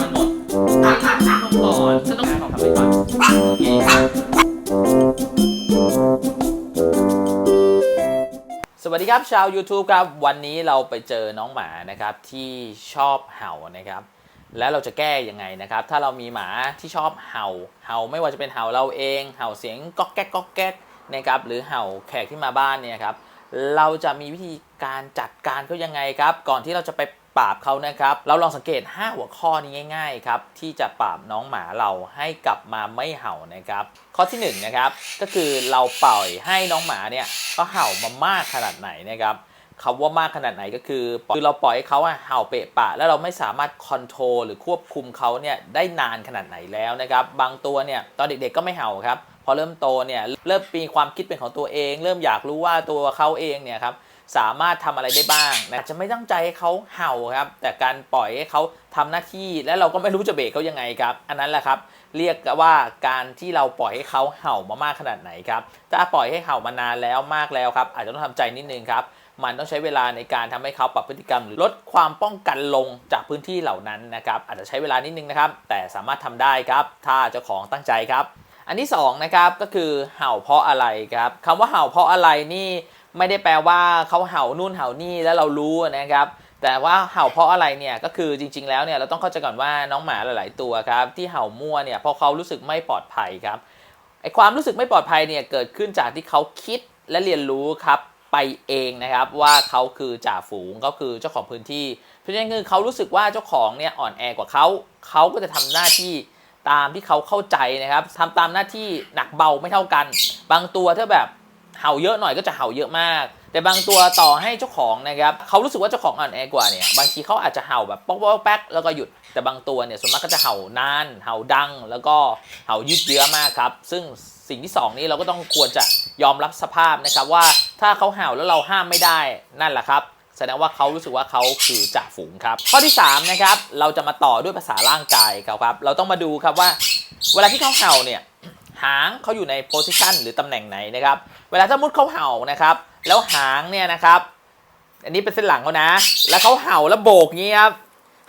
มันหมดตั้งตั้งตั้งลงก่อนฉันต้องหาของทำไปก่อนโอเคสวัสดีครับชาว YouTube ครับ วันนี้เราไปเจอน้องหมานะครับที่ชอบเห่านะครับ แล้วเราจะแก้ยังไงนะครับ ถ้าเรามีหมาที่ชอบเห่าเห่าไม่ว่าจะเป็นเห่าเราเองเห่าเสียงก๊อกแก๊กก๊อกแก๊กนะครับหรือเห่าแขกที่มาบ้านเนี่ยครับเราจะมีวิธีการจัดการเขายังไงครับ ก่อนที่เราจะไป ปราบเขานะครับ เราลองสังเกต 5 หัวข้อนี้ง่าย ๆ ครับ ที่จะปราบน้องหมาเราให้กลับมาไม่เห่านะครับ ข้อที่1นนะครับก็คือเราปล่อยให้น้องหมาเนี่ยก็เห่ามามากขนาดไหนนะครับคำว่ามากขนาดไหนก็คือคือเราปล่อยให้เขาเห่าเปะปะ แล้วเราไม่สามารถคอนโทรลหรือควบคุมเขาเนี่ยได้นานขนาดไหนแล้วนะครับบางตัวเนี่ยตอนเด็กๆก็ไม่เห่าครับพอเริ่มโตเนี่ยเริ่มมีความคิดเป็นของตัวเอง เริ่มอยากรู้ว่าตัวเขาเองเนี่ยครับ สามารถทำอะไรได้บ้างนะจะไม่ตั้งใจให้เขาเห่าครับ แต่การปล่อยให้เขาทำหน้าที่และเราก็ไม่รู้จะเบรกเขายังไงครับ อันนั้นแหละครับ เรียกว่าการที่เราปล่อยให้เขาเห่ามามากขนาดไหนครับถ้าปล่อยให้เห่ามานานแล้วมากแล้วครับ อาจจะต้องทำใจนิดนึงครับมันต้องใช้เวลาในการทำให้เขาปรับพฤติกรรม หรือลดความป้องกันลงจากพื้นที่เหล่านั้นนะครับ อาจจะใช้เวลานิดนึงนะครับ แต่สามารถทำได้ครับ ถ้าเจ้าของตั้งใจครับ อันที่สองนะครับก็คือเห่าเพราะอะไรครับคำว่าเห่าเพราะอะไรนี่ ไม่ได้แปลว่าเขาเห่านู่นเห่านี่แล้วเรารู้นะครับ แต่ว่าเห่าเพราะอะไรเนี่ยก็คือจริง ๆ แล้วเนี่ยเราต้องเข้าใจก่อนว่าน้องหมาหลาย ๆ ตัวครับที่เห่ามั่วเนี่ยเพราะเขารู้สึกไม่ปลอดภัยครับไอความรู้สึกไม่ปลอดภัยเนี่ยเกิดขึ้นจากที่เขาคิดและเรียนรู้ครับไปเองนะครับว่าเขาคือจ่าฝูงเขาคือเจ้าของพื้นที่ เพราะฉะนั้นคือเขารู้สึกว่าเจ้าของเนี่ยอ่อนแอกว่าเขาเขาก็จะทำหน้าที่ตามที่เขาเข้าใจนะครับทำตามหน้าที่หนักเบาไม่เท่ากัน บางตัวถ้าแบบ เห่าเยอะหน่อยก็จะเห่าเยอะมาก แต่บางตัวต่อให้เจ้าของนะครับเขารู้สึกว่าเจ้าของอ่อนแอกว่าเนี่ยบางทีเขาอาจจะเห่าแบบป๊อกป๊อกแป๊กแล้วก็หยุดแต่บางตัวเนี่ยส่วนมากก็จะเห่านานเห่าดัง แล้วก็เห่ายืดเยื้อมากครับซึ่งสิ่งที่สองนี้เราก็ต้องควรจะยอมรับสภาพนะครับว่าถ้าเขาเห่าแล้วเราห้ามไม่ได้นั่นแหละครับแสดงว่าเขารู้สึกว่าเขาคือจ่าฝูงครับ ข้อที่3นะครับเราจะมาต่อด้วยภาษาร่างกายเขาครับ เราต้องมาดูครับว่า เวลาที่เขาเห่าเนี่ย หางเขาอยู่ในโพสิชันหรือตำแหน่งไหนนะครับ เวลาสมมติเขาเห่านะครับ แล้วหางเนี่ยนะครับ อันนี้เป็นเส้นหลังเขานะ แล้วเขาเห่าแล้วโบกอย่างเงี้ยครับ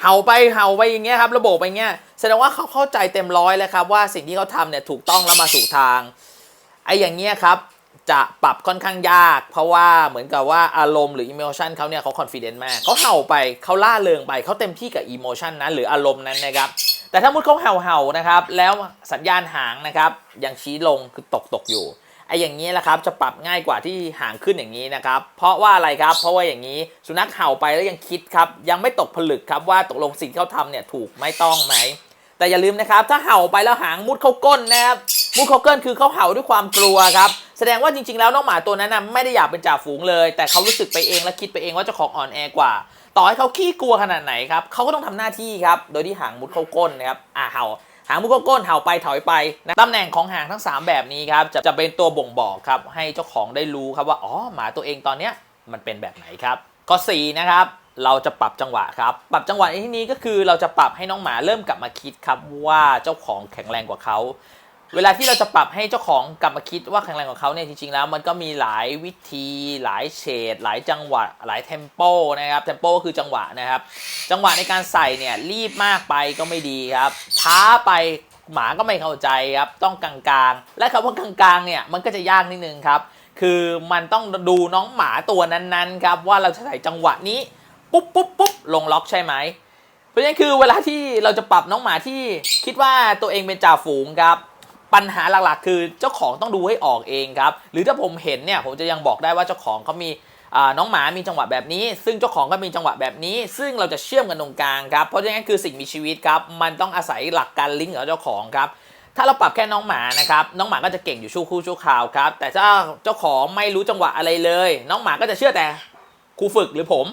เห่าไปเห่าไปอย่างเงี้ยครับแล้วโบกไปเงี้ยแสดงว่าเขาเข้าใจเต็มร้อยแล้วครับว่าสิ่งที่เขาทำเนี่ยถูกต้องแล้วมาสู่ทางไอ้อย่างเงี้ยครับจะปรับค่อนข้างยาก เพราะว่าเหมือนกับว่าอารมณ์หรืออิโมชันเขาเนี่ยเขาคอนฟ ident มากเขาเห่าไปเขาล่าเริงไปเขาเต็มที่กับอิโมชันนั้นหรืออารมณ์นั้นนะครับ แต่ถ้ามุดเขาเห่าๆนะครับ แล้วสัญญาณหางนะครับยังชี้ลงคือตกตกอยู่ไอ้อย่างนี้แหละครับจะปรับง่ายกว่าที่หางขึ้นอย่างนี้นะครับ เพราะว่าอะไรครับ เพราะว่าอย่างนี้สุนัขเห่าไปแล้วยังคิดครับ ยังไม่ตกผลึกครับว่าตกลงสิ่งที่เขาทำเนี่ยถูกไม่ต้องไหม แต่อย่าลืมนะครับ ถ้าเห่าไปแล้วหางมุดเข้าก้นนะครับมุดเข้าก้นคือเขาเห่าด้วยความกลัวครับ แสดงว่าจริงๆ แล้วน้องหมาตัวนั้นนะไม่ได้อยากเป็นจ่าฝูงเลย แต่เขารู้สึกไปเองและคิดไปเองว่าเจ้าของอ่อนแอกว่า ต่อให้เขาขี้กลัวขนาดไหนครับเขาก็ต้องทำหน้าที่ครับ โดยที่หางมุดเข้าก้นนะครับอ่าเห่าหางมุดเข้าก้นเห่าไปถอยไปนะตำแหน่งของหางทั้ง 3 แบบนี้ครับจะจะเป็นตัวบ่งบอกครับให้เจ้าของได้รู้ครับว่าอ๋อหมาตัวเองตอนเนี้ยมันเป็นแบบไหนครับข้อ4นะครับเราจะปรับจังหวะครับ ปรับจังหวะในที่นี้ก็คือเราจะปรับให้น้องหมาเริ่มกลับมาคิดครับว่าเจ้าของแข็งแรงกว่าเขา เวลาที่เราจะปรับให้เจ้าของกลับมาคิดว่าแข็งแรงกว่าเขาเนี่ยจริงๆแล้ว มันก็มีหลายวิธี หลายเฉดหลายจังหวะ หลายเทมโปนะครับเทมโปก็คือจังหวะนะครับ จังหวะในการใส่เนี่ยรีบมากไปก็ไม่ดีครับ ช้าไปหมาก็ไม่เข้าใจครับ ต้องกลางๆ และคำว่ากลางๆเนี่ยมันก็จะยากนิดนึงครับ คือมันต้องดูน้องหมาตัวนั้นๆครับว่าเราจะใส่จังหวะนี้ปุ๊บปุ๊บปุ๊บลงล็อกใช่ไหมเพราะฉะนั้นคือเวลาที่เราจะปรับน้องหมาที่คิดว่าตัวเองเป็นจ่าฝูงครับ ปัญหาหลักๆ คือเจ้าของต้องดูให้ออกเองครับ หรือถ้าผมเห็นเนี่ยผมจะยังบอกได้ว่าเจ้าของเขามีน้องหมามีจังหวะแบบนี้ ซึ่งเจ้าของก็มีจังหวะแบบนี้ ซึ่งเราจะเชื่อมกันตรงกลางครับ เพราะฉะนั้นคือสิ่งมีชีวิตครับ มันต้องอาศัยหลักการลิงก์กับเจ้าของครับ ถ้าเราปรับแค่น้องหมานะครับ น้องหมาก็จะเก่งอยู่ชั่วคู่ชั่วคราวครับ แต่ถ้าเจ้าของไม่รู้จังหวะอะไรเลย น้องหมาก็จะเชื่อแต่ครูฝึกหรือผม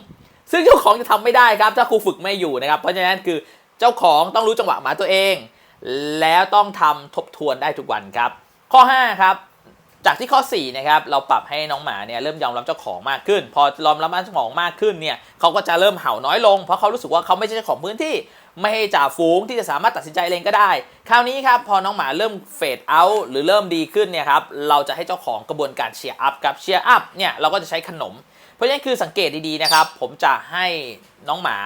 ซึ่งเจ้าของจะทำไม่ได้ครับ ถ้าครูฝึกไม่อยู่นะครับ เพราะฉะนั้นคือเจ้าของต้องรู้จังหวะหมาตัวเอง แล้วต้องทำทบทวนได้ทุกวันครับ ข้อ 5 ครับ จากที่ข้อ4นะครับเราปรับให้น้องหมาเนี่ยเริ่มยอมรับเจ้าของมากขึ้น พอยอมรับเจ้าของมากขึ้นเนี่ยเขาก็จะเริ่มเห่าน้อยลง เพราะเขารู้สึกว่าเขาไม่ใช่เจ้าของพื้นที่ ไม่ให้จ่าฝูงที่จะสามารถตัดสินใจเองก็ได้ คราวนี้ครับพอน้องหมาเริ่มเฟดเอาท์หรือเริ่มดีขึ้นเนี่ยครับเราจะให้เจ้าของกระบวนการเชียร์อัพครับเชียร์อัพเนี่ยเราก็จะใช้ขนม เพราะฉะนั้นคือสังเกตดีๆนะครับ ผมจะให้น้องหมา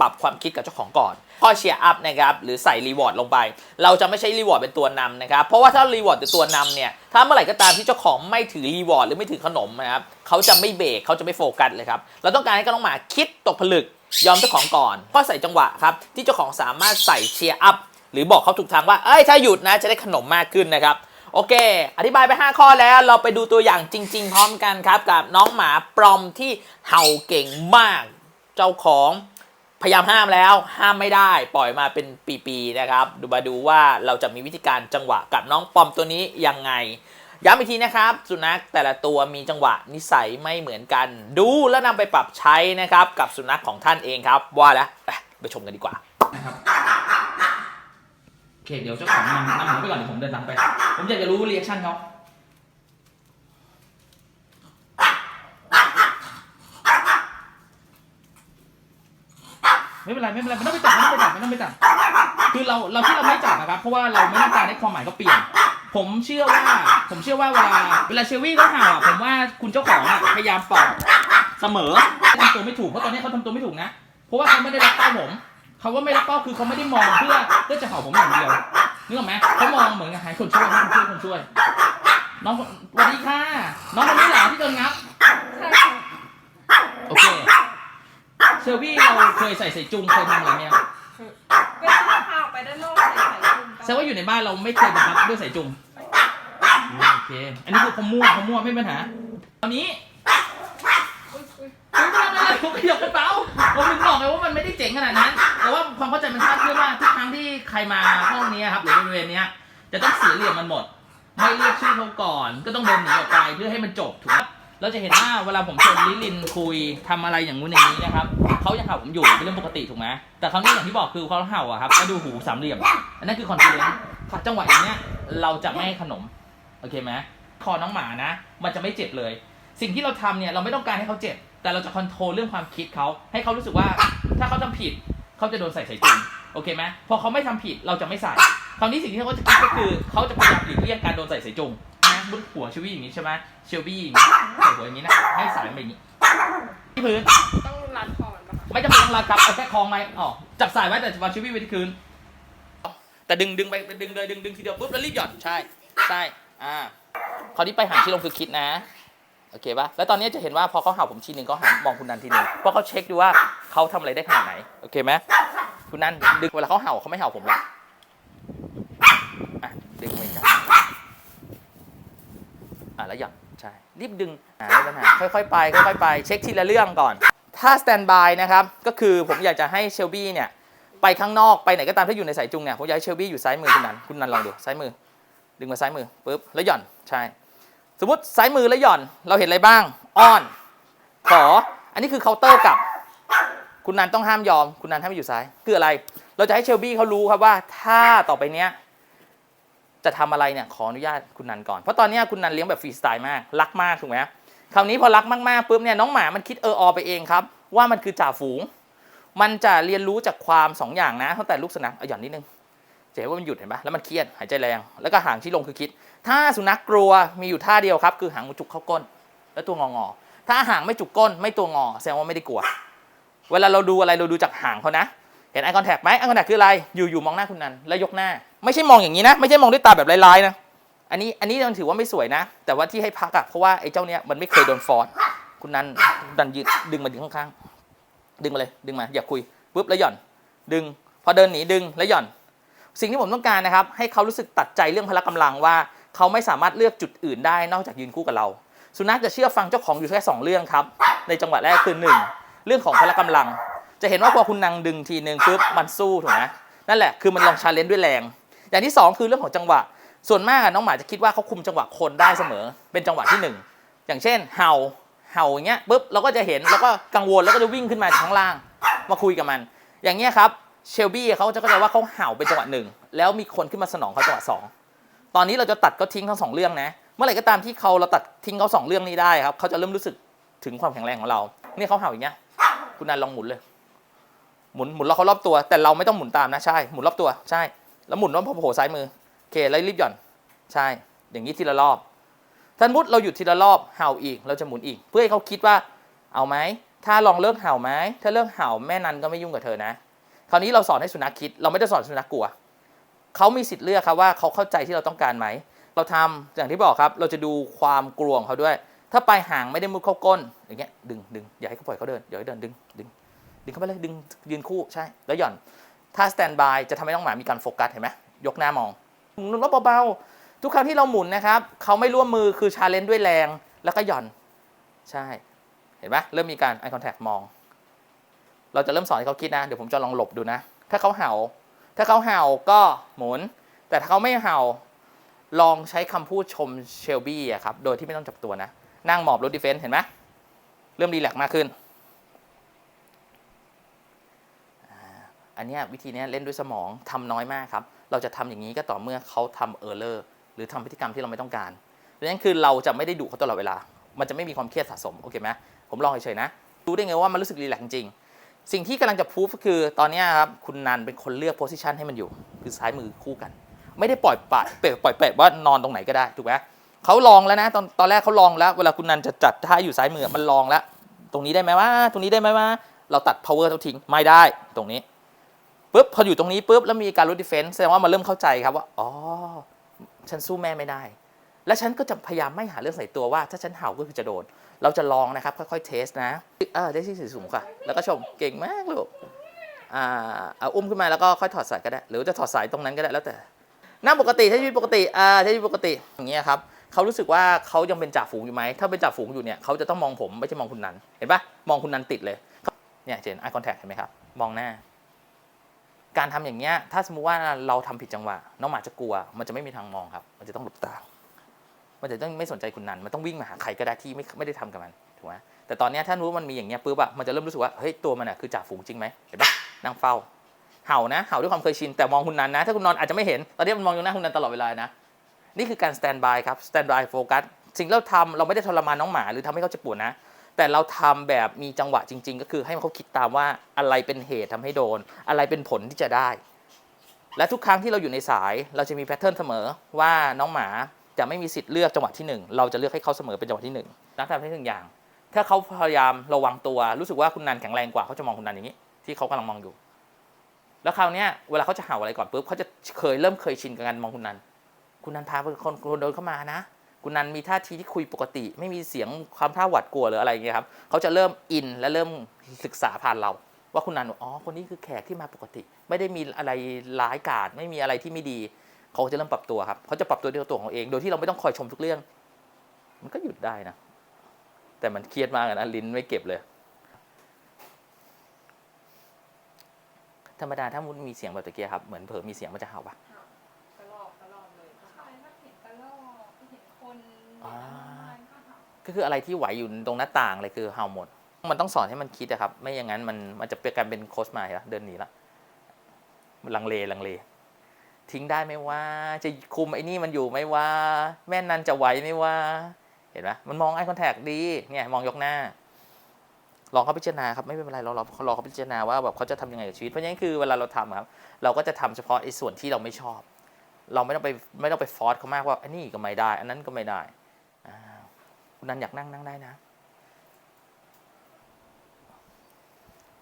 ปรับความคิดกับเจ้าของก่อนข้อเชียร์อัพนะครับหรือใส่รีวอร์ดลงไป เราจะไม่ใช่รีวอร์ดเป็นตัวนำนะครับ เพราะว่าถ้ารีวอร์ดเป็นตัวนำเนี่ย ถ้าเมื่อไหร่ก็ตามที่เจ้าของไม่ถือรีวอร์ดหรือไม่ถือขนมนะครับเขาจะไม่เบรกเขาจะไม่โฟกัสเลยครับ เราต้องการให้น้องหมาคิดตกผลึก ยอมเจ้าของก่อนก็ใส่จังหวะครับที่เจ้าของสามารถใส่เชียร์อัพหรือบอกเขาถูกทางว่าเอ้ยถ้าหยุดนะจะได้ขนมมากขึ้นนะครับ โอเค อธิบายไป 5 ข้อแล้วเราไปดูตัวอย่างจริง ๆ พร้อมกันครับ กับน้องหมาปลอมที่เห่าเก่งมาก เจ้าของพยายามห้ามแล้วห้ามไม่ได้ ปล่อยมาเป็นปีๆนะครับ ดูมาดูว่าเราจะมีวิธีการจังหวะกับน้องปลอมตัวนี้ยังไงย้ำอีกทีนะครับ สุนัขแต่ละตัวมีจังหวะนิสัยไม่เหมือนกัน ดูแล้วนำไปปรับใช้นะครับ กับสุนัขของท่านเองครับ ว่าแล้วไปไปชมกันดีกว่านะครับ โอเคเดี๋ยวเจ้าของนำนำหนูไปก่อนเดี๋ยวผมเดินตามไป ผมอยากจะรู้รีแอคชั่นเขาไม่เป็นไรไม่เป็นไรไม่ต้องไปจับไม่ต้องไปจับไม่ต้องไปจับคือเราเราที่เราไม่จับนะครับเพราะว่าเราไม่ต้องการให้ความหมายเขาเปลี่ยน ผมเชื่อว่า ผมเชื่อว่าเวลาเวลาเชวี่เขาเห่าอะผมว่าคุณเจ้าของอะพยายามปลอบเสมอทำตัวไม่ถูกเพราะตอนนี้เขาทำตัวไม่ถูกนะเพราะว่าเขาไม่ได้รับเป้าผม เขาว่าไม่รับเป้าคือเขาไม่ได้มองเพื่อเพื่อจะเห่าผมอย่างเดียวนึกออกไหมเขามองเหมือนกับให้คนช่วยให้คนช่วยคนช่วย น้องสวัสดีค่ะ น้องคนนี้เหรอที่โดนงับใช่ค่ะโอเคเชลวี่เราเคยใส่ใส่จุงเคยทำอะไรไหมครับก็จะพาออกไปด้านนอกใส่สายจุ่มแสดงว่าอยู่ในบ้านเราไม่เคยบังคับด้วยสายจุงโอเค อันนี้คือเขามั่วเขามั่วไม่เป็นปัญหาตอนนี้อุ๊ยอุ๊ยไม่ เป็นไรผมขยับกระเป๋าผมถึงบอกไงว่ามันไม่ได้เจ๋งขนาดนั้น แต่ว่าความเข้าใจมันคลาดเคลื่อนว่าทุกครั้งที่ใครมาห้องนี้ครับหรือบริเวณนี้จะต้องเสียเหลี่ยมมันหมด ไม่เรียกชื่อเขาก่อน ก็ต้องเดินหนีออกไปเพื่อให้มันจบถูกไหมเราจะเห็นว่าเวลาผมชวนลิลินคุยทำอะไรอย่างงู้นอย่างนี้นะครับเขายังเห่าผมอยู่เป็นเรื่องปกติถูกไหมแต่คราวนี้อย่างที่บอกคือเขาเห่าอะครับแล้วดูหูสามเหลี่ยมอันนั้นคือคอนเทนต์จังหวะอย่างเนี้ยเราจะไม่ให้ขนมโอเคไหมคอน้องหมานะ มันจะไม่เจ็บเลย สิ่งที่เราทำเนี่ยเราไม่ต้องการให้เขาเจ็บ แต่เราจะคอนโทรลเรื่องความคิดเขาให้เขารู้สึกว่า ถ้าเขาทำผิดเขาจะโดนใส่สายจุงโอเคไหมพอเขาไม่ทำผิดเราจะไม่ใส่คราวนี้สิ่งที่เขาจะคิดก็คือเขาจะพยายามหลีกเลี่ยงการโดนใส่สายจุงนะบนหัวเชลวี่อย่างนี้ใช่ไหมเชลบี้อย่างนี้ใส่หัวอย่างนี้นะให้สายมันแบบนี้ที่พื้น ต้องรัดคอมันปะคะไม่จำเป็นต้องรัดครับเอาแค่คล้องไว้อ๋อจับสายไว้แต่วางเชลวี่ไว้ที่พื้นแต่ดึงดึงไปดึงเลยดึงดึงทีเดียวปุ๊บแล้วรีบหย่อนใช่ ใช่ อ่าคราวนี้ไปหางที่ลงคือคิดนะ โอเคปะแล้วตอนนี้จะเห็นว่าพอเขาเห่าผมทีหนึ่งเขาหันมองคุณนันทีหนึ่งเพราะเขาเช็คดูว่าเขาทำอะไรได้ขนาดไหน โอเคไหมคุณนันดึงเวลาเขาเห่าเขาไม่เห่าผมแล้วอะดึงไปกันอะแล้วหย่อนใช่ รีบดึงอ่าไม่ปัญหาค่อยๆไปค่อยๆไป เช็คทีละเรื่องก่อน ถ้าสแตนบายนะครับ ก็คือผมอยากจะให้เชลบี้เนี่ย ไปข้างนอกไปไหนก็ตามที่อยู่ในสายจุงเนี่ย ผมอยากให้เชลบี้อยู่ซ้ายมือคุณนันคุณนันลองดูซ้ายมือ ดึงมาซ้ายมือปุ๊บแล้วหย่อนใช่ สมมติซ้ายมือแล้วหย่อนเราเห็นอะไรบ้างอ้อนขออันนี้คือเคาน์เตอร์กลับ คุณนันต้องห้ามยอม คุณนันห้ามอยู่ซ้ายคืออะไร เราจะให้เชลบี้เขารู้ครับว่าถ้าต่อไปเนี้ยจะทำอะไรเนี่ยขออนุญาตคุณนันก่อน เพราะตอนนี้คุณนันเลี้ยงแบบฟรีสไตล์มาก รักมากถูกไหมคราวนี้พอรักมากๆปุ๊บเนี่ยน้องหมามันคิดเอออไปเองครับ ว่ามันคือจ่าฝูง มันจะเรียนรู้จากความสองอย่างนะตั้งแต่ลูกสุนัขเอาหย่อนนิดนึงจะเห็นว่ามันหยุดเห็นปะแล้วมันเครียดหายใจแรงแล้วก็หางที่ลงคือคิด ถ้าสุนัขกลัวมีอยู่ท่าเดียวครับ คือหางมันจุกเข้าก้น แล้วตัวงองอถ้าหางไม่จุกก้น ไม่ตัวงอแสดงว่าไม่ได้กลัว เวลาเราดูอะไรเราดูจากหางเขานะ เห็นไอคอนแทคไหมไอคอนแทคคืออะไร อยู่อยู่มองหน้าคุณนันแล้วยกหน้า ไม่ใช่มองอย่างนี้นะ ไม่ใช่มองด้วยตาแบบลายๆนะ อันนี้อันนี้มันถือว่าไม่สวยนะ แต่ว่าที่ให้พักอะเพราะว่าไอ้เจ้าเนี้ยมันไม่เคยโดนฟอร์สคุณนันดันยืดดึงมาดึงข้างๆ ดึงมาเลย ดึงมา อย่าคุยปุ๊บแล้วหย่อน ดึง พอเดินหนีดึงแล้วหย่อน สิ่งที่ผมต้องการนะครับ ให้เขารู้สึกตัดใจเรื่องพละกำลังว่า เขาไม่สามารถเลือกจุดอื่นได้นอกจากยืนคู่กับเรา สุนัขจะเชื่อฟังเจ้าของอยู่แค่สองเรื่องครับ ในจังหวะแรกคือหนึ่งเรื่องของพละกำลัง จะเห็นว่าพอคุณนางดึงทีหนึ่งปุ๊บมันสู้ถูกไหมนั่นแหละคือมันลองชาเลนจ์ด้วยแรง อย่างที่สองคือเรื่องของจังหวะ ส่วนมากน้องหมาจะคิดว่าเขาคุมจังหวะคนได้เสมอ เป็นจังหวะที่หนึ่งอย่างเช่น เห่าเห่าอย่างเงี้ยปุ๊บเราก็จะเห็นแล้วก็กังวลแล้วก็จะวิ่งขึ้นมาข้างล่าง มาคุยกับมัน อย่างเงี้ยครับเชลบี้เขาจะเข้าใจว่าเขาเห่าเป็นจังหวะหนึ่งแล้วมีคนขึ้นมาสนองเขาจังหวะสอง ตอนนี้เราจะตัดเขาทิ้งทั้งสองเรื่องนะ เมื่อไหร่ก็ตามที่เขาเราตัดทิ้งเขาสองเรื่องนี้ได้ครับเขาจะเริ่มรู้สึกถึงความแข็งแรงของเรา เนี่ยเขาเห่าอย่างเงี้ย คุณนันลองหมุนเลย หมุนหมุนแล้วเขารอบตัว แต่เราไม่ต้องหมุนตามนะ ใช่ หมุนรอบตัว ใช่ แล้วหมุนว่าพอโผล่ซ้ายมือ โอเค แล้วรีบหย่อน ใช่ อย่างนี้ทีละรอบท่านมุดเราหยุดทีละรอบ เห่าอีก เราจะหมุนอีก เพื่อให้เขาคิดว่า เอาไหม ถ้าลองเลิกเห่าไหม ถ้าเลิกเห่าแม่นันก็ไม่ยุ่งกับเธอนะ คราวนี้เราสอนให้สุนัขคิด เราไม่ได้สอนสุนัขกลัว เขามีสิทธิ์เลือกครับว่าเขาเข้าใจที่เราต้องการไหม เราทำอย่างที่บอกครับ เราจะดูความกลวงเขาด้วย ถ้าปลายหางไม่ได้มุดเข้าก้นอย่างเงี้ยดึงดึงอย่าให้เขาปล่อยเขาเดินอย่าให้เดินดึงดึงดึงเข้าไปเลยดึงยืนคู่ใช่แล้วหย่อน ถ้าสแตนบายจะทำให้น้องหมามีการโฟกัสเห็นไหมยกหน้ามองหมุนรถเบาๆทุกครั้งที่เราหมุนนะครับเขาไม่ร่วมมือคือชาเลนจ์ด้วยแรงแล้วก็หย่อนใช่ เห็นไหมเริ่มมีการ eye contact มอง เราจะเริ่มสอนให้เขาคิดนะ เดี๋ยวผมจะลองหลบดูนะ ถ้าเขาเห่า ถ้าเขาเห่าก็หมุน แต่ถ้าเขาไม่เห่าลองใช้คำพูดชมเชลบี้อะครับ โดยที่ไม่ต้องจับตัวนะ นั่งหมอบรถดีเฟนซ์เห็นไหมเริ่มรีแลกมากขึ้น อันนี้วิธีนี้เล่นด้วยสมองทำน้อยมากครับ เราจะทำอย่างนี้ก็ต่อเมื่อเขาทำเออร์เลอร์หรือทำพฤติกรรมที่เราไม่ต้องการเพราะนั้นคือเราจะไม่ได้ดุเขาตลอดเวลา มันจะไม่มีความเครียดสะสม โอเคไหมผมลองเฉยๆนะ รู้ได้ไงว่ามันรู้สึกรีแลกจริง สิ่งที่กำลังจะพูฟก็คือตอนนี้ครับคุณนันเป็นคนเลือกโพสิชันให้มันอยู่ คือซ้ายมือคู่กัน ไม่ได้ปล่อยปะเปปล่อยเปะว่านอนตรงไหนก็ได้ถูกไหมเขาลองแล้วนะตอนตอนแรกเขาลองแล้ว เวลาคุณนันจะจัดท่าอยู่ซ้ายมือมันลองแล้ว ตรงนี้ได้ไหมว่า ตรงนี้ได้ไหมว่า เราตัด power เท่าทิ้งไม่ได้ตรงนี้ปุ๊บพออยู่ตรงนี้ปุ๊บแล้วมีการลด defense แสดงว่ามันเริ่มเข้าใจครับว่าอ๋อฉันสู้แม่ไม่ได้ และฉันก็จะพยายามไม่หาเรื่องใส่ตัวว่า ถ้าฉันเห่าก็คือจะโดน เราจะลองนะครับค่อยๆเทสนะเออได้ที่สูงๆค่ะ แล้วก็ชมเก่งมากลูกอ่าเอาอุ้มขึ้นมาแล้วก็ค่อยถอดสายก็ได้ หรือจะถอดสายตรงนั้นก็ได้แล้วแต่นั่งปกติใช้ชีวิตปกติอ่าใช้ชีวิตปกติอย่างเงี้ยครับเขารู้สึกว่าเขายังเป็นจ่าฝูงอยู่ไหมถ้าเป็นจ่าฝูงอยู่เนี่ยเขาจะต้องมองผมไม่ใช่มองคุณนันเห็นปะมองคุณนันติดเลยเนี่ยเจน eye contact เห็นไหมครับมองหน้า การทำอย่างเงี้ยถ้าสมมุติว่าเราทำผิดจังหวะน้องหมาจะกลัว มันจะไม่มีทางมองครับ มันจะต้องหลบตา มันจะต้องไม่สนใจคุณนันมันต้องวิ่งมาหาใครก็ได้ที่ไม่ไม่ได้ทำกับมันถูกไหมแต่ตอนนี้ถ้ารู้ว่ามันมีอย่างเงี้ยปุ๊บอะมันจะเริ่มรู้สึกว่าเฮ้ยตัวมันอะคือจ่าฝูงจริงไหมเห็นปะนั่งเฝ้า เห่านะเห่าด้วยความเคยชินแต่มองคุณนันนะ ถ้าคุณนอนอาจจะไม่เห็นตอนนี้มันมองอยู่หน้าคุณนันตลอดเวลานะนี่คือการสแตนบายครับสแตนบายโฟกัสสิ่งเราทำเราไม่ได้ทรมานน้องหมาหรือทำให้เขาเจ็บปวดนะ แต่เราทำแบบมีจังหวะจริง ๆ ก็คือให้เขาคิดตามว่าอะไรเป็นเหตุทำให้โดน อะไรเป็นผลที่จะได้ และทุกครั้งที่เราอยู่ในสายเราจะมีแพทเทิร์นเสมอว่าน้องหมา จะไม่มีสิทธิ์เลือกจังหวะที่หนึ่งเราจะเลือกให้เขาเสมอเป็นจังหวะที่หนึ่งนักทำให้หนึ่งอย่าง ถ้าเขาพยายามระวังตัวรู้สึกว่าคุณนันแข็งแรงกว่าเขาจะมองคุณนันอย่างนี้ ที่เขากำลังมองอยู่ แล้วคราวนี้เวลาเขาจะเห่าอะไรก่อนปุ๊บเขาจะเคยเริ่มเคยชินกับการมองคุณนันคุณนันพาคนคนเดินเข้ามานะ คุณนันมีท่าทีที่คุยปกติ ไม่มีเสียงความท่าหวาดกลัวหรืออะไรอย่างเงี้ยครับเขาจะเริ่มอินและเริ่มศึกษาผ่านเราว่าคุณนันอ๋อคนนี้คือแขกที่มาปกติ ไม่ได้มีอะไรร้ายกาจไม่มีอะไรที่ไม่ดี เขาจะเริ่มปรับตัวครับเขาจะปรับตัวด้วยตัวของเขาเอง โดยที่เราไม่ต้องคอยชมทุกเรื่อง มันก็หยุดได้นะ แต่มันเครียดมากอะนะลิ้นไม่เก็บเลย ธรรมดาถ้ามันมีเสียงแบบตะเกียครับ เหมือนเผลอมีเสียงมันจะเห่าปะกระลอกกระลอกเลยใช่ถ้าเห็นกระลอกเห็นคนอ่ามันก็เห่าก็คืออะไรที่ไหวอยู่ตรงหน้าต่างเลยคือเห่าหมด มันต้องสอนให้มันคิดอะครับ ไม่อย่างนั้นมันมันจะเป็นการเป็นโคสมาละเดินหนีละมันลังเลลังเล ทิ้งได้ไหมว่าจะคุมไอ้นี่มันอยู่ไหมว่าแม่นันจะไหวไหมว่าเห็นไหมมันมองไอ้คอนแทคดีเนี่ยมองยกหน้า ลองเขาพิจารณาครับไม่เป็นไรเราเรารอเขาพิจารณาว่าแบบเขาจะทำยังไงกับชีวิตเพราะฉะนั้นคือเวลาเราทำครับ เราก็จะทำเฉพาะไอ้ส่วนที่เราไม่ชอบ เราไม่ต้องไปไม่ต้องไปฟอร์สเขามากว่าอันนี้ก็ไม่ได้ อันนั้นก็ไม่ได้คุณนันอยากนั่งนั่งได้นะ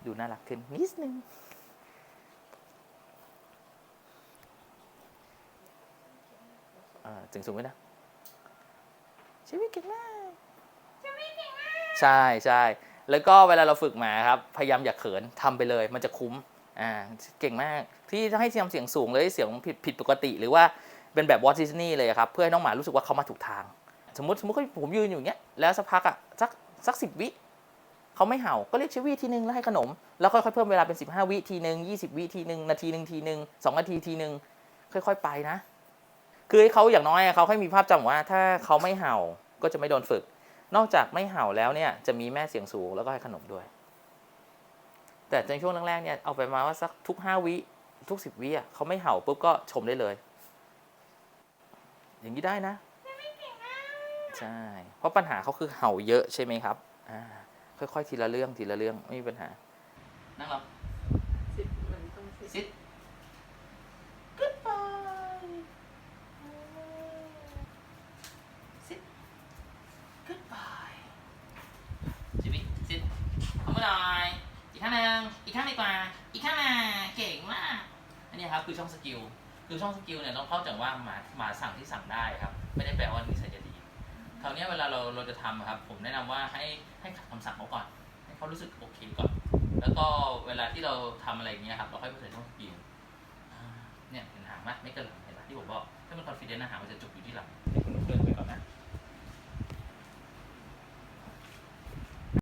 ดูน่ารักขึ้นนิดนึง อ่า ถึงสูงไว้นะชีวิตเก่งมาก ใช่ใช่แล้วก็เวลาเราฝึกหมาครับ พยายามอย่าเขินทำไปเลย มันจะคุ้ม อ่า เก่งมาก ที่ให้ทำเสียงสูงเลยเสียงผิดผิดปกติ หรือว่าเป็นแบบวอตดิสนีย์เลยครับ เพื่อให้น้องหมารู้สึกว่าเขามาถูกทาง สมมติสมมติผมยืนอยู่อย่างเงี้ย แล้วสักพักอะสักสักสิบวิเขาไม่เห่า ก็เรียกเชวี่ทีนึงแล้วให้ขนม แล้วค่อยๆเพิ่มเวลาเป็น 15 วิทีนึง20 วิทีนึงนาทีหนึ่งทีนึงสองนาทีทีนึงค่อย ๆ ไปนะ คือให้เขาอย่างน้อยเขาให้มีภาพจำว่า ถ้าเขาไม่เห่าก็จะไม่โดนฝึก นอกจากไม่เห่าแล้วเนี่ยจะมีแม่เสียงสูงแล้วก็ให้ขนมด้วย แต่ในช่วงแรกๆเนี่ยเอาไปมาว่าสักทุกห้าวิทุกสิบวิอะเขาไม่เห่าปุ๊บก็ชมได้เลย อย่างนี้ได้นะใช่เพราะปัญหาเขาคือเห่าเยอะใช่ไหมครับอ่าค่อยๆทีละเรื่องทีละเรื่องไม่มีปัญหานั่งลงสิบเหมือนตรงสิบ อีกข้างหนึ่งอีกข้างดีกว่า อีกข้างหนึงเก่งมากอันนี้ครับคือช่องสกิล คือช่องสกิลเนี่ยต้องเข้าใจว่าหมาหมาสั่งที่สั่งได้ครับ ไม่ได้แปลว่านิสัยจะดีคราวนี้เวลาเราเราจะทำครับ ผมแนะนำว่าให้ให้ขัดคำสั่งเขาก่อน ให้เขารู้สึกโอเคก่อน แล้วก็เวลาที่เราทำอะไรอย่างเงี้ยครับ เราค่อยไปใส่ช่องสกิลเนี่ยเห็นหางไหมไม่กินหลังเห็นไหมที่ผมบอกถ้ามันคอนฟิเดนซ์นะหางมันจะจุกอยู่ที่หลังเดี๋ยวคุณเดินไปก่อนนะ